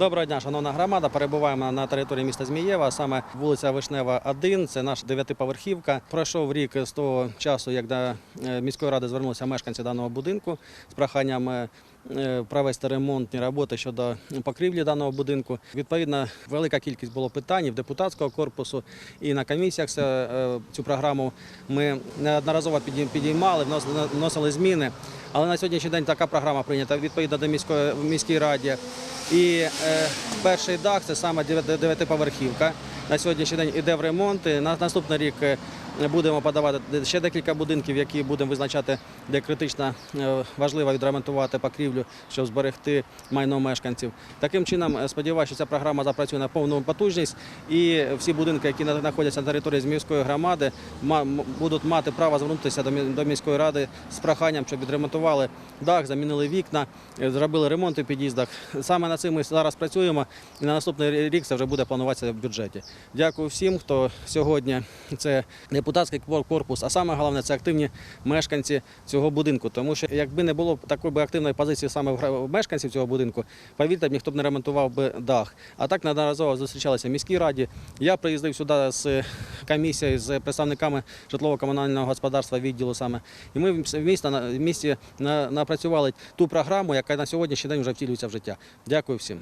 Доброго дня, шановна громада. Перебуваємо на території міста Змієва, саме вулиця Вишнева, 1. Це наша дев'ятиповерхівка. Пройшов рік з того часу, як до е, міської ради звернулися мешканці даного будинку з проханням е, е, провести ремонтні роботи щодо покрівлі даного будинку. Відповідно, велика кількість було питань в депутатського корпусу і на комісіях цю програму ми неодноразово підіймали, вносили зміни. Але на сьогоднішній день така програма прийнята відповідно до міської в міській раді. І е, перший дах це саме дев'яти- дев'ятиповерхівка. На сьогоднішній день іде в ремонт. На наступний рік е, будемо подавати ще декілька будинків, які будемо визначати, де критично е, важливо відремонтувати покрівлю, щоб зберегти майно мешканців. Таким чином, е, сподіваюся, що ця програма запрацює на повну потужність, і всі будинки, які знаходяться на території міської громади, будуть мати право звернутися до міської ради з проханням, щоб відремонтували дах, замінили вікна, е, зробили ремонт у під'їздах. Саме над цим ми зараз працюємо, і на наступний рік це вже буде плануватися в бюджеті. Дякую всім, хто сьогодні це депутатський корпус, а саме головне це активні мешканці цього будинку. Тому що якби не було такої активної позиції саме в мешканців цього будинку, повірте, ніхто б не ремонтував би дах. А так неодноразово зустрічалися в міській раді. Я приїздив сюди з комісією з представниками житлово-комунального господарства відділу саме. І ми в місті, в місті напрацювали ту програму, яка на сьогоднішній день вже втілюється в життя. Дякую всім.